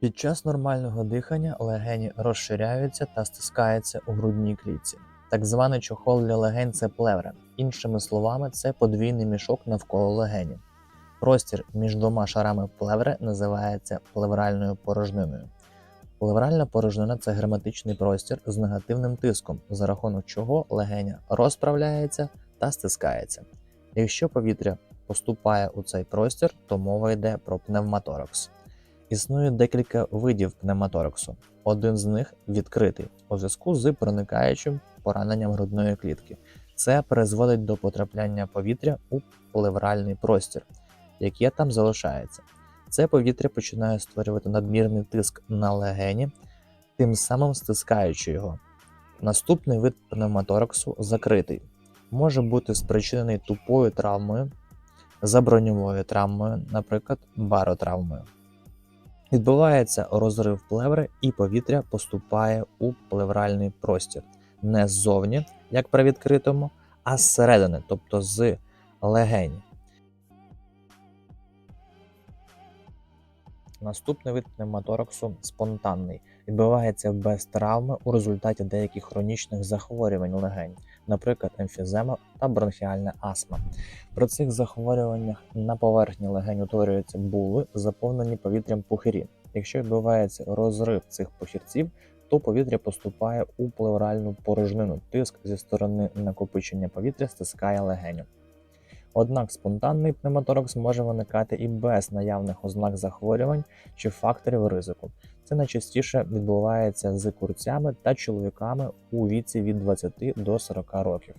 Під час нормального дихання легені розширяються та стискаються у грудній клітці. Так званий чохол для легень це плевра. Іншими словами, це подвійний мішок навколо легені. Простір між двома шарами плеври називається плевральною порожниною. Плевральна порожнина це герметичний простір з негативним тиском, за рахунок чого легеня розправляється та стискається. Якщо повітря поступає у цей простір, то мова йде про пневмоторакс. Існує декілька видів пневмотораксу. Один з них відкритий у зв'язку з проникаючим пораненням грудної клітки. Це призводить до потрапляння повітря у плевральний простір, яке там залишається. Це повітря починає створювати надмірний тиск на легені, тим самим стискаючи його. Наступний вид пневмотораксу закритий, може бути спричинений тупою травмою, заброньовою травмою, наприклад, баротравмою. Відбувається розрив плеври і повітря поступає у плевральний простір не ззовні, як при відкритому, а зсередини, тобто з легень. Наступний вид пневмотораксу спонтанний. Відбувається без травми у результаті деяких хронічних захворювань легень, наприклад, емфізема та бронхіальна астма. При цих захворюваннях на поверхні легень утворюються були, заповнені повітрям пухирі. Якщо відбувається розрив цих похірців, то повітря поступає у плевральну порожнину. Тиск зі сторони накопичення повітря стискає легеню. Однак спонтанний пневмоторакс може виникати і без наявних ознак захворювань чи факторів ризику. Це найчастіше відбувається з курцями та чоловіками у віці від 20 до 40 років.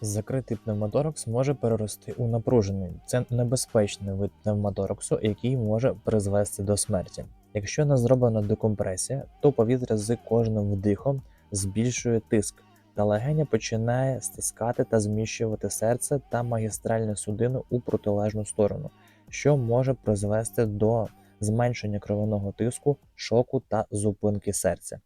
Закритий пневмоторакс може перерости у напружений. Це небезпечний вид пневмотораксу, який може призвести до смерті. Якщо не зроблена декомпресія, то повітря з кожним вдихом збільшує тиск, та легеня починає стискати та зміщувати серце та магістральну судину у протилежну сторону, що може призвести до зменшення кровяного тиску, шоку та зупинки серця.